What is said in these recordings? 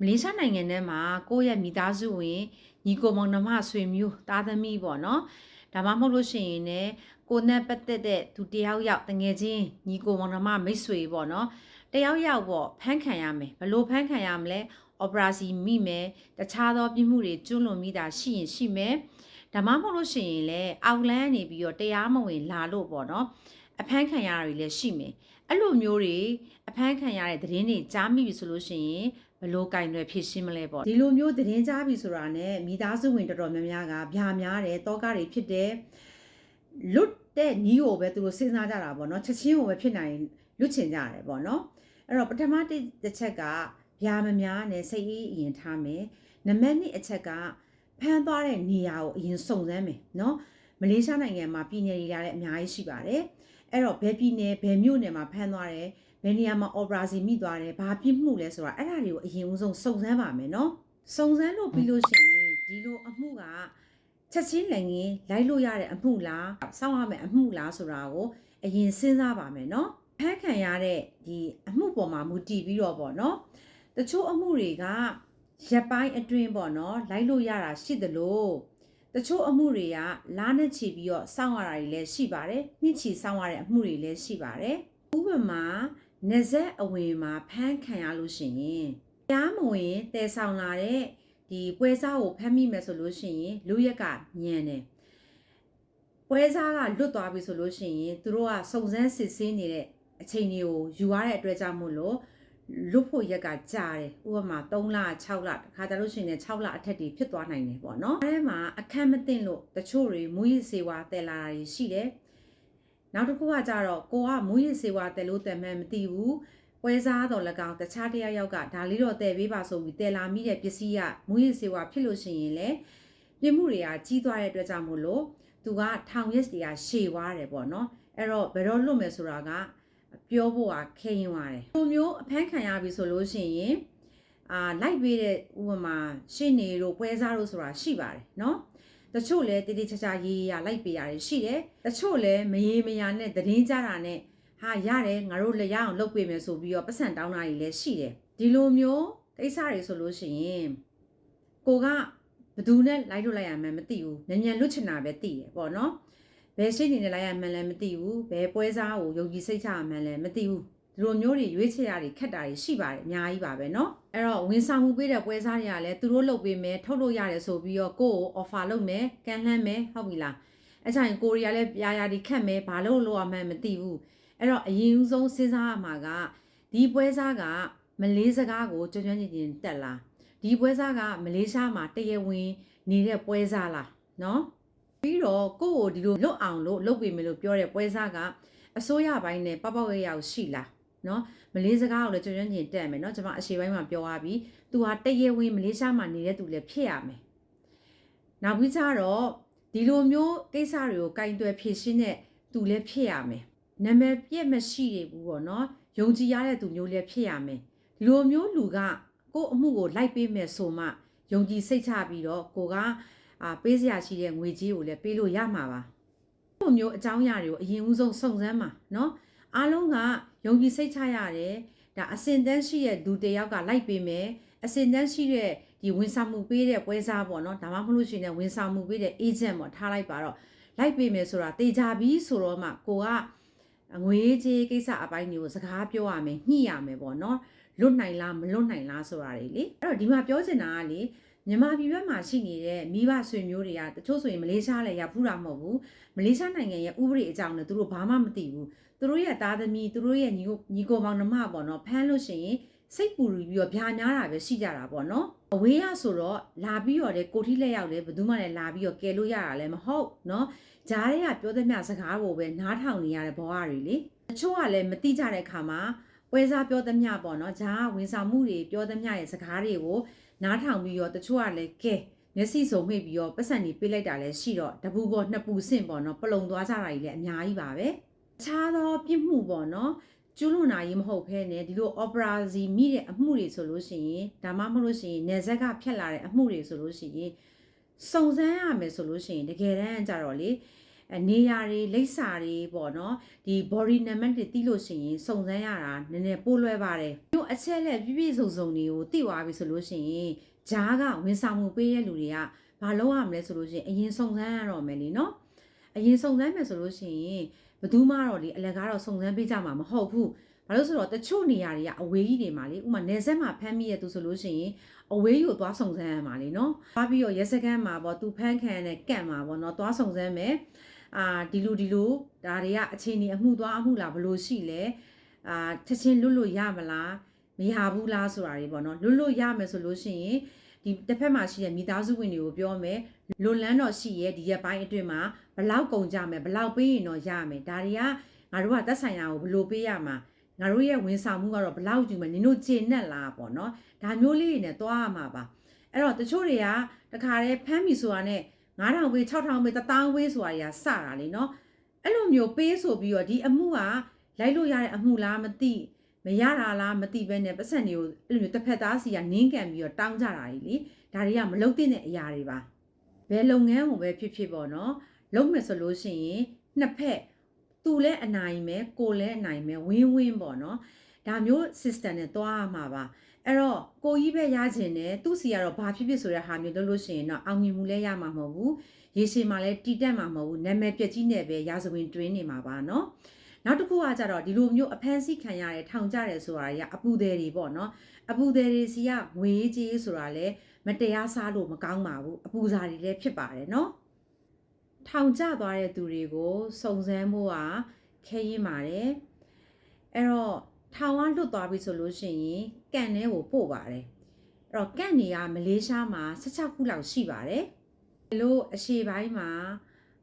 မလေးရှားနိုင်ငံထဲမှာကိုယ့်ရဲ့မိသားစုဝင်ညီကိုမောင်နှမဆွေမျိုးသားသမီးပေါ့နော်ဒါမှမဟုတ်လို့ရှိရင်လည်းကိုယ်နဲ့ပတ်သက်တဲ့သူတယောက်ယောက်တငယ်ချင်းညီကိုမောင်နှမမိတ်ဆွေပေါ့နော်တယောက်ယောက်ပေါ့ဖမ်းခံရမယ်ဘလို့ဖမ်းခံရမလဲအော်ပရာစီမိမယ်တခြားသောပြစ်မှုတွေကျွလွန်မိတာရှိရင်ရှိမယ်ဒါမှမဟုတ်လို့ရှိရင်လည်းအောက်လန်းနေပြီးတော့တရားမဝင်လာလို့ပေါ့နော်အဖမ်းခံရတာတွေလည်းရှိမယ်အဲ့လိုမျိုးတွေအဖမ်းခံရတဲ့သတင်းတွေကြားမိပြီဆိုလို့ရှိရင် ဘလို့ကင်တွေဖြစ်ရှင်းမလဲပေါ့ဒီလိုမျိုးသတင်းကြားပြီဆိုတာနဲ့မိသားစုဝင်တော်တော်များများကဗျာများတယ်တောကားတွေဖြစ်တယ်လွတ်တဲ့နီးကိုပဲသူတို့စဉ်းစားကြတာပေါ့နော်ချက်ချင်းကိုပဲဖြစ်နိုင်လွတ်ချင်ကြတယ်ပေါ့နော်အဲ့တော့ပထမတစ်ချက်ကဗျာမများနဲ့စိတ်အေးအရင်ထားမယ်နံပါတ်2အချက်ကဖမ်းသွားတဲ့နေရာကိုအရင်စုံစမ်းမယ်နော်မလေးရှားနိုင်ငံမှာပြည်နယ်တွေလည်းအများကြီးရှိပါတယ်အဲ့တော့ဘယ်ပြည်နယ်ဘယ်မြို့နယ်မှာဖမ်းသွားတယ် ဘယ်နေရာမှာအော်ပရာစီမိသွားတယ်ဘာပြစ်မှုလဲဆိုတာအဲ့ဒါတွေကိုအရင်ဦးဆုံးစုံစမ်းပါမယ်နော်စုံစမ်းလို့ပြီးလို့ရှိရင်ဒီလိုအမှုကချက်ချင်းလည်းငင်းလိုက်လို့ရတဲ့အမှုလားစောင့်ရမယ့်အမှုလားဆိုတာကိုအရင်စဉ်းစားပါမယ်နော်ဖမ်းခံရတဲ့ဒီအမှုပေါ်မှာမူတည်ပြီးတော့ပေါ့နော်တချို့အမှုတွေကရက်ပိုင်းအတွင်းပေါ့နော်လိုက်လို့ရတာရှိသလိုတချို့အမှုတွေကလားနဲ့ချီပြီးတော့စောင့်ရတာတွေလည်းရှိပါတယ်နှစ်ချီစောင့်ရတဲ့အမှုတွေလည်းရှိပါတယ်ဥပမာ နေဆက်အဝင်မှာဖမ်းခံရလို့ရှိရင်တရားမဝင်တည်ဆောင်လာတဲ့ဒီပွဲစားကိုဖမ်းမိမယ်ဆိုလို့ရှိရင်လူရက်ကညံတယ်ပွဲစားကလွတ်သွားပြီဆိုလို့ရှိရင်သူတို့ကစုံစမ်းစစ်ဆေးနေတဲ့အချိန်တွေကိုယူရတဲ့အတွက်ကြောင့်မို့လို့လွတ်ဖို့ရက်ကကြာတယ်ဥပမာ3လ6လတခါတလို့ရှိရင်6လအထက်တွေဖြစ်သွားနိုင်တယ်ပေါ့နော်အဲမှာအခက်မသိလို့တချို့တွေမူရစ်စေဝါတည်လာတာတွေရှိတယ် နောက်တစ်ခုကကြတော့ကိုကမူရစ်စေဝါတည်လို့တည်မှန်းမသိဘူးပွဲစားတော်၎င်းတခြားတရားယောက်ကဒါလေးတော့တည်ပေးပါဆိုပြီးတည်လာမိတဲ့ပစ္စည်းကမူရစ်စေဝါဖြစ်လို့ရှိရင်လေပြစ်မှုတွေကကြီးသွားတဲ့အတွက်ကြောင့်မို့လို့သူကထောင်ရက်စီကရှည်သွားတယ်ပေါ့နော်အဲ့တော့ဘယ်တော့လွတ်မယ်ဆိုတာကပြောဖို့ကခဲရင်သွားတယ်။ဒီမျိုးအဖမ်းခံရပြီဆိုလို့ရှိရင်အာလိုက်ပေးတဲ့ဥပမာရှင်းနေတို့ပွဲစားတို့ဆိုတာရှိပါတယ်နော်။ တချို့လည်းတိတိကျကျရေးရလိုက်ပေးရတယ်ရှိတယ်။တချို့လည်းမရေမရာနဲ့သတင်းကြတာနဲ့ဟာရတယ်ငါတို့လည်းရအောင်လုပ်ပေးမယ်ဆိုပြီးတော့ပတ်စံတောင်းတာတွေလည်းရှိတယ်။ဒီလိုမျိုးကိစ္စတွေဆိုလို့ရှိရင်ကိုကဘသူနဲ့လိုက်လို့လိုက်ရမှန်းမသိဘူး။မြန်မြန်လွတ်ချင်တာပဲသိတယ်ပေါ့နော်။ဘယ်ရှိနေနေလိုက်ရမှန်းလည်းမသိဘူးဘယ်ပွဲစားကိုယုံကြည်စိတ်ချရမှန်းလည်းမသိဘူး ဒီလိုမျိုးတွေရွေးချယ်ရတွေခက်တာတွေရှိပါတယ်အများကြီးပါပဲเนาะအဲ့တော့ဝန်ဆောင်မှုပေးတဲ့ပွဲစားတွေကလည်းသူတို့လုပ်ပေးမယ်ထုတ်လို့ရတယ်ဆိုပြီးတော့ကိုယ့်ကို offer လုပ်မယ်ကန်လှမ်းမယ်ဟုတ်ပြီလားအဲ့ချိုင်ကိုရီးယားလည်းပြာရာဒီခက်မယ်ဘာလို့လုပ်ရမှန်းမသိဘူးအဲ့တော့အရင်ဦးဆုံးစဉ်းစားရမှာကဒီပွဲစားကမလေးစကားကိုကျွမ်းကျွမ်းကျင်ကျင်တက်လာဒီပွဲစားကမလေးရှားမှာတရဝင်နေတဲ့ပွဲစားလားเนาะပြီးတော့ကိုယ့်ကိုဒီလိုလွတ်အောင်လို့လုပ်ပေးမယ်လို့ပြောတဲ့ပွဲစားကအစိုးရဘိုင်းနဲ့ပပဝဲရောက်ရှိလား နော်မလေးစကားကိုလည်းကျွမ်းကျွမ်းကျင်တက်မယ်နော်ကျွန်မအရှေ့ပိုင်းမှာပြောရပြီသူဟာတရေဝင်မလေးရှားမှာနေတဲ့သူလည်းဖြစ်ရမယ်နောက်ပြီးကြတော့ဒီလိုမျိုးကိစ္စတွေကိုကင်တွယ်ဖြည့်ရှင်းတဲ့သူလည်းဖြစ်ရမယ်နာမည်ပြည့်မရှိနေဘူးပေါ့နော်ယုံကြည်ရတဲ့သူမျိုးလည်းဖြစ်ရမယ်ဒီလိုမျိုးလူကကိုယ့်အမှုကိုလိုက်ပေးမယ်ဆိုမှယုံကြည်စိတ်ချပြီးတော့ကိုကအာပေးစရာရှိတဲ့ငွေကြီးကိုလည်းပေးလို့ရမှာပါ။ဒီမျိုးအကြောင်းအရာတွေကိုအရင်ဦးဆုံးစုံစမ်းမှာနော်။အားလုံးက ယုံကြည်စိတ်ချရတယ်။ဒါအစင်တန်းရှိတဲ့လူတယောက်ကလိုက်ပေးမယ်။အစင်တန်းရှိတဲ့ဒီဝန်ဆောင်မှုပေးတဲ့ပွဲစားပေါ့နော်။ဒါမှမဟုတ်လို့ရှိရင်ဝန်ဆောင်မှုပေးတဲ့ agent ပေါ့ထားလိုက်ပါတော့လိုက်ပေးမယ်ဆိုတာတေချာပြီးဆိုတော့မှကိုကငွေကြေးကိစ္စအပိုင်းတွေကိုစကားပြောရမယ်ညှိရမယ်ပေါ့နော်။လွတ်နိုင်လားမလွတ်နိုင်လားဆိုတာတွေလေ။အဲ့တော့ဒီမှာပြောချင်တာကလေမြန်မာပြည်ဘက်မှာရှိနေတဲ့မိဘဆွေမျိုးတွေကတချို့ဆိုရင်မလေးရှားလည်းရောက်ဖူးတာမဟုတ်ဘူးမလေးရှားနိုင်ငံရဲ့ဥပဒေအကြောင်းလည်းသူတို့ဘာမှမသိဘူး သူတို့ရဲ့သားသမီးသူတို့ရဲ့ညီကိုညီကိုမောင်နှမပေါ့နော်ဖမ်းလို့ရှိရင်စိတ်ပူပြီးတော့ဗျာများတာပဲရှိကြတာပေါ့နော်အဝေးရဆိုတော့လာပြီးတော့လေကိုထိလက်ရောက်လေဘယ်သူမှလည်းလာပြီးတော့ကယ်လို့ရတာလည်းမဟုတ်နော်ဂျားတွေကပြောသမျှစကားကိုပဲနားထောင်နေရတဲ့ဘဝတွေလေတချို့ကလည်းမသိကြတဲ့အခါမှာပွဲစားပြောသမျှပေါ့နော်ဂျားကဝန်ဆောင်မှုတွေပြောသမျှရဲ့စကားတွေကိုနားထောင်ပြီးတော့တချို့ကလည်းကဲမျက်စိစုံမှိတ်ပြီးတော့ပတ်စံနေပေးလိုက်တာလည်းရှိတော့တပူပေါ်နှစ်ပူဆင့်ပေါ့နော်ပလုံသွားကြတာကြီးလည်းအများကြီးပါပဲအ ခြားသောပြစ်မှုပေါ့နော်ကျူးလွန်တာကြီးမဟုတ်ဘဲနဲ့ဒီလို opera စီမိတဲ့အမှုတွေဆိုလို့ရှိရင်ဒါမှမဟုတ်လို့ရှိရင်နေဆက်ကဖြတ်လာတဲ့အမှုတွေဆိုလို့ရှိရင်စုံစမ်းရမယ်ဆိုလို့ရှိရင်တကယ်တမ်းကြတော့လေအနေရာတွေလိပ်စာတွေပေါ့နော်ဒီ body number တွေသိလို့ရှိရင်စုံစမ်းရတာနည်းနည်းပိုးလွဲပါတယ်မြို့အချက်လက်ပြည့်ပြည့်စုံစုံတွေကိုသိသွားပြီဆိုလို့ရှိရင်ဂျားကဝန်ဆောင်မှုပေးတဲ့လူတွေကဘာလုပ်ရမလဲဆိုလို့ရှိရင်အရင်စုံစမ်းရတော့မယ်လीနော်အရင်စုံစမ်းမယ်ဆိုလို့ရှိရင် ဘယ်သူမှတော့ဒီအလက်ကားတော့စုံစမ်းပေးကြမှာမဟုတ်ဘူးဘာလို့ဆိုတော့တချို့နေရာတွေကအဝေးကြီးတွေမှာလေဥပမာနေဆက်မှာဖမ်းမိရသူဆိုလို့ရှိရင်အဝေးကိုသွားစုံစမ်းရမှာလေနော်။သွားပြီးတော့ရက်စကန်မှာပေါ့သူဖမ်းခံတဲ့ကန့်မှာပေါ့နော်သွားစုံစမ်းမယ်။အာဒီလိုဒီလိုဒါတွေကအခြေအနေအမှုသွားအမှုလားဘယ်လိုရှိလဲ။အာချက်ချင်းလွတ်လို့ရမလားမရဘူးလားဆိုတာတွေပေါ့နော်လွတ်လို့ရမယ်ဆိုလို့ရှိရင် ဒီတစ်ဖက်မှာရှိတဲ့မိသားစုဝင်တွေကိုပြောမယ်လွန်လန်းတော့ရှိရဲ့ဒီရက်ပိုင်းအတွင်းမှာဘလောက်ကုန်ကြမယ်ဘလောက်ပေးရင်တော့ရမယ်ဒါတွေကငါတို့ကသက်ဆိုင်ရာကိုဘယ်လိုပေးရမှာငါတို့ရဲ့ဝန်ဆောင်မှုကတော့ဘလောက်ယူမယ်နင်တို့ကျေနပ်လားပေါ့နော်ဒါမျိုးလေးတွေနဲ့သွားရမှာပါအဲ့တော့တချို့တွေကတခါတည်းဖမ်းပြီဆိုတာနဲ့9000ပေး6000ပေး1000ပေးဆိုတာတွေကစတာလေနော်အဲ့လိုမျိုးပေးဆိုပြီးတော့ဒီအမှုကလိုက်လို့ရတဲ့အမှုလားမသိ မရတာလားမသိပဲနဲ့ပတ်စံတွေကိုအဲ့လိုမျိုးတစ်ဖက်သားစီကနင်းကန်ပြီးတော့တောင်းကြတာကြီးလေဒါတွေကမလုံတဲ့အရာတွေပါဘယ်လုပ်ငန်းကိုပဲဖြစ်ဖြစ်ပေါ့နော်လုပ်မယ်ဆိုလို့ရှိရင်နှစ်ဖက်သူလည်းအနိုင်ပဲကိုလည်းအနိုင်ပဲဝင်းဝင်းပေါ့နော်ဒါမျိုး system နဲ့သွားရမှာပါအဲ့တော့ကိုကြီးပဲရခြင်းနဲ့သူ့စီကတော့ဘာဖြစ်ဖြစ်ဆိုတဲ့ဟာမျိုးလုပ်လို့ရှိရင်တော့အောင်မြင်မှုလည်းရမှာမဟုတ်ဘူးရေရှည်မှာလည်းတီတက်မှာမဟုတ်ဘူးနာမည်ပြက်ကြီးနဲ့ပဲရာဇဝင်တွင်းနေမှာပါနော် နောက်တစ်ခုကကြတော့ဒီလိုမျိုးအဖမ်းဆီးခံရတယ်ထောင်ကြတယ်ဆိုတာတွေကအပူသေးတွေပေါ့နော်အပူသေးတွေစီကငွေကြီးဆိုတာလည်းမတရားစားလို့မကောင်းပါဘူးအပူစာတွေလည်းဖြစ်ပါတယ်နော်ထောင်ကျသွားတဲ့သူတွေကိုစုံစမ်းဖို့ကခဲရင်ပါတယ်အဲ့တော့ထောင်ကလွတ်သွားပြီဆိုလို့ရှိရင်ကန်ထဲကိုပို့ပါတယ်အဲ့တော့ကန်နေကမလေးရှားမှာ16ခုလောက်ရှိပါတယ်ဒီလိုအရှေ့ပိုင်းမှာ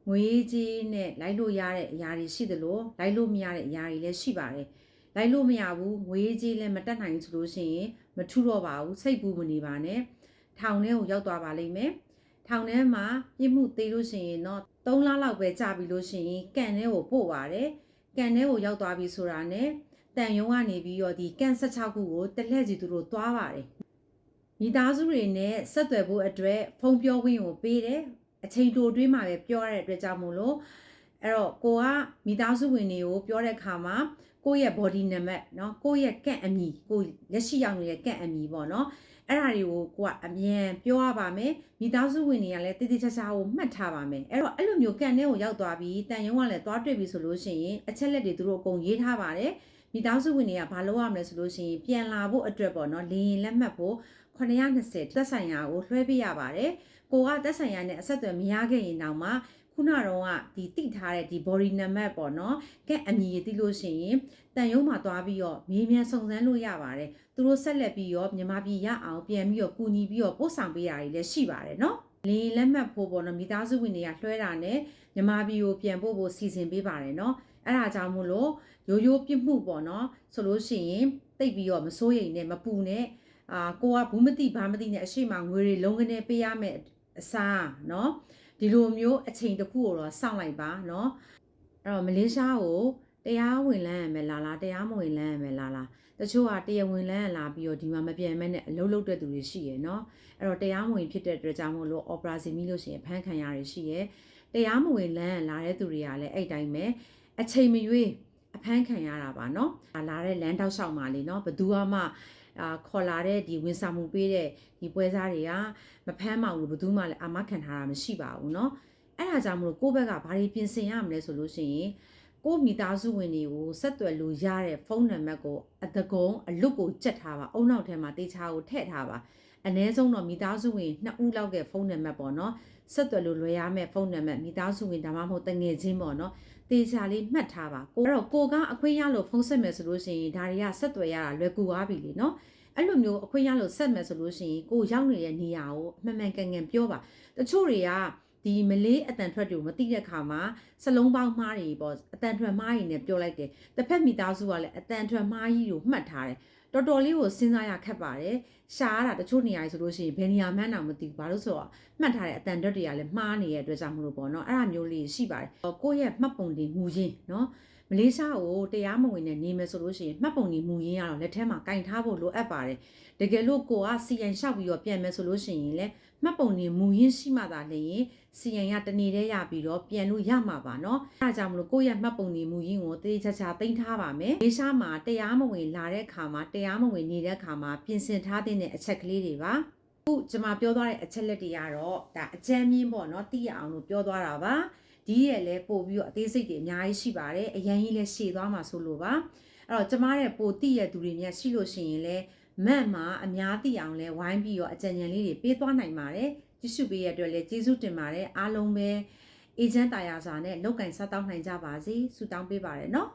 ငွေကြီးနဲ့လိုက်လို့ရတဲ့အရာတွေရှိသလိုလိုက်လို့မရတဲ့အရာတွေလည်းရှိပါတယ်လိုက်လို့မရဘူးငွေကြီးလည်းမတက်နိုင်ဘူးဆိုလို့ရှိရင်မထူတော့ပါဘူးစိတ်ပူမနေပါနဲ့ထောင်ထဲကိုရောက်သွားပါလိမ့်မယ်ထောင်ထဲမှာပြစ်မှုသေးလို့ရှိရင်တော့3လလောက်ပဲကြာပြီလို့ရှိရင်ကန်ထဲကိုပို့ပါတယ်ကန်ထဲကိုရောက်သွားပြီဆိုတာနဲ့တန်ယုံကနေပြီးတော့ဒီကန်16ခုကိုတလက်စီသူတို့သွားပါတယ်မိသားစုတွေနဲ့ဆက်သွယ်ဖို့အတွက်ဖုန်းပြောခွင့်ကိုပေးတယ် အချိန်တိုတွင်းမှာပဲပြောရတဲ့အတွက်ကြောင့်မို့လို့အဲ့တော့ကိုကမိသားစုဝင်တွေကိုပြောတဲ့အခါမှာကိုယ့်ရဲ့ body number เนาะကိုယ့်ရဲ့ကန့်အမီကိုလက်ရှိရောက်နေတဲ့ကန့်အမီပေါ့เนาะအဲ့ဒါတွေကိုကိုကအမြန်ပြောရပါမယ်မိသားစုဝင်တွေကလည်းတည်တည်ချာချာကိုမှတ်ထားပါမယ်အဲ့တော့အဲ့လိုမျိုးကန်ထဲကိုရောက်သွားပြီးတန်ယုံကလည်းသွားတွေ့ပြီဆိုလို့ရှိရင်အချက်လက်တွေသူတို့အကုန်ရေးထားပါတယ်မိသားစုဝင်တွေကဘာလုပ်ရမလဲဆိုလို့ရှိရင်ပြန်လာဖို့အတွက်ပေါ့နော်လေရင်လက်မှတ်ဖို့920သက်ဆိုင်ရာကိုလွှဲပေးရပါတယ် ကိုကသက်ဆိုင်ရာနဲ့အဆက်အသွယ်မရခဲ့ရင်တောင်မှခုနတော့ကဒီတိထားတဲ့ဒီ body number ပေါ့နော်ကဲအမည်ရသိလို့ရှိရင်တန်ရုံးမှာသွားပြီးတော့မေးမြန်းစုံစမ်းလို့ရပါတယ်သူတို့ဆက်လက်ပြီးတော့မြန်မာပြည်ရအောင်ပြန်ပြီးတော့ကူညီပြီးတော့ပို့ဆောင်ပေးတာတွေလည်းရှိပါတယ်နော်လေလက်မှတ်ဖို့ပေါ့နော်မိသားစုဝင်တွေကလွှဲတာနဲ့မြန်မာပြည်ကိုပြန်ပို့ဖို့စီစဉ်ပေးပါတယ်နော်အဲ့ဒါကြောင့်မို့လို့ရိုးရိုးပြစ်မှုပေါ့နော်ဆိုလို့ရှိရင်တိတ်ပြီးတော့မစိုးရိမ်နဲ့မပူနဲ့အာကိုကဘူးမသိဘာမသိနဲ့အရှိမငွေတွေလုံးကနေပေးရမယ် အစားเนาะဒီလိုမျိုးအချိန်တစ်ခုကိုတော့စောင့်လိုက်ပါเนาะအဲ့တော့မလေးရှားကိုတရားဝင်လန်းရမယ်လားလားတရားမဝင်လန်းရမယ်လားလားတချို့ကတရားဝင်လန်းရလာပြီးတော့ဒီမှာမပြန်မဲနဲ့အလုပ်လုပ်တဲ့သူတွေရှိရယ်เนาะအဲ့တော့တရားမဝင်ဖြစ်တဲ့အတွက်ကြောင့်မို့လို့ operation မိလို့ရှိရင်ဖမ်းခံရရရှိရယ်တရားမဝင်လန်းလာတဲ့သူတွေကလည်းအဲ့တိုင်းပဲအချိန်မရွေးအဖမ်းခံရတာပါเนาะလာတဲ့လမ်းတောက်လျှောက်မှာလေเนาะဘသူမှ အာခေါ်လာတဲ့ဒီဝန်ဆောင်မှုပေးတဲ့ဒီပွဲစားတွေကမဖမ်းမဘူးဘယ်သူမှလည်းအာမခံထားတာမရှိပါဘူးเนาะအဲ့ဒါကြောင့်မလို့ကိုယ့်ဘက်ကဘာတွေပြင်ဆင်ရမလဲဆိုလို့ရှိရင်ကိုယ့်မိသားစုဝင်တွေကိုဆက်သွယ်လို့ရတဲ့ဖုန်းနံပါတ်ကိုအတကုံအလွတ်ကိုကြက်ထားပါအုံနောက်ထဲမှာတေချာကိုထည့်ထားပါအ ਨੇ ဆုံးတော့မိသားစုဝင်2ဦးလောက်ကဖုန်းနံပါတ်ပေါ့နော် ဆက်သွယ်လို့လွယ်ရမယ့်ဖုန်းနံပါတ်မိသားစုဝင်ဒါမှမဟုတ်တငယ်ချင်းပေါ့နော်တေချာလေးမှတ်ထားပါကိုအဲ့တော့ကိုကအခွင့်ရလို့ဖုန်းဆက်မယ်ဆိုလို့ရှိရင်ဒါတွေကဆက်သွယ်ရတာလွယ်ကူသွားပြီလေနော်အဲ့လိုမျိုးအခွင့်ရလို့ဆက်မယ်ဆိုလို့ရှိရင်ကိုရောက်နေတဲ့နေရာကိုအမှန်မှန်ကန်ကန်ပြောပါတချို့တွေက ဒီမလေးအတန်ထွက်တွေကိုမသိတဲ့ခါမှာစလုံးပေါင်းမှားတွေပေါ့အတန်ထွက်မှားတွေနဲ့ပြောလိုက်တယ်တစ်ဖက်မိသားစုကလည်းအတန်ထွက်မှားကြီးကိုမှတ်ထားတယ်တော်တော်လေးကိုစဉ်းစားရခက်ပါတယ်ရှားရတာတချို့နေရာကြီးဆိုလို့ရှိရင်ဘယ်နေရာမှန်းတော့မသိဘူးဘာလို့ဆိုတော့မှတ်ထားတဲ့အတန်ထွက်တွေကလည်းမှားနေတဲ့အတွက်ကြောင့်မလို့ပေါ့နော်အဲ့ဒါမျိုးလေးရှိပါတယ်ကိုယ့်ရဲ့မှတ်ပုံတင်မူရင်းနော် မလေးရှားကိုတရားမဝင်နဲ့နေမယ်ဆိုလို့ရှိရင်မှတ်ပုံနေမူရင်းကတော့လက်ထဲမှာကင်ထားဖို့လိုအပ်ပါတယ်တကယ်လို့ကိုကစီယန်လျှောက်ပြီးတော့ပြန်မယ်ဆိုလို့ရှိရင်လည်းမှတ်ပုံနေမူရင်းရှိမှသာလျှင်စီယန်ကတနေ့တည်းရပြီးတော့ပြန်လို့ရမှာပါเนาะအဲဒါကြောင့်မလို့ကိုယ့်ရဲ့မှတ်ပုံနေမူရင်းကိုတေးချာချာသိမ်းထားပါမယ်မလေးရှားမှာတရားမဝင်လာတဲ့ခါမှာတရားမဝင်နေတဲ့ခါမှာပြင်ဆင်ထားတဲ့အချက်ကလေးတွေပါအခုကျွန်မပြောသွားတဲ့အချက်လက်တွေကတော့ဒါအကြမ်းမြင့်ပေါ့เนาะသိရအောင်လို့ပြောသွားတာပါ ဒီရဲ့လဲပို့ပြီးတော့အသေးစိတ်တွေအများကြီးရှိပါတယ်အရင်ကြီးလဲရှည်သွားမှာဆိုလို့ပါအဲ့တော့ကျမတဲ့ပိုတိရဲ့သူတွေမြတ်ရှိလို့ရှိရင်လဲမန့်မှာအများသိအောင်လဲဝိုင်းပြီးတော့အကြံဉာဏ်လေးတွေပေးသွားနိုင်ပါတယ်ကြည့်ရှုပေးရတဲ့အတွက်လဲကျေးဇူးတင်ပါတယ်အားလုံးပဲအေဂျင့်တာယာစာနဲ့လောက်ကင်ဆက်တောင်းနိုင်ကြပါစေဆုတောင်းပေးပါတယ်နော်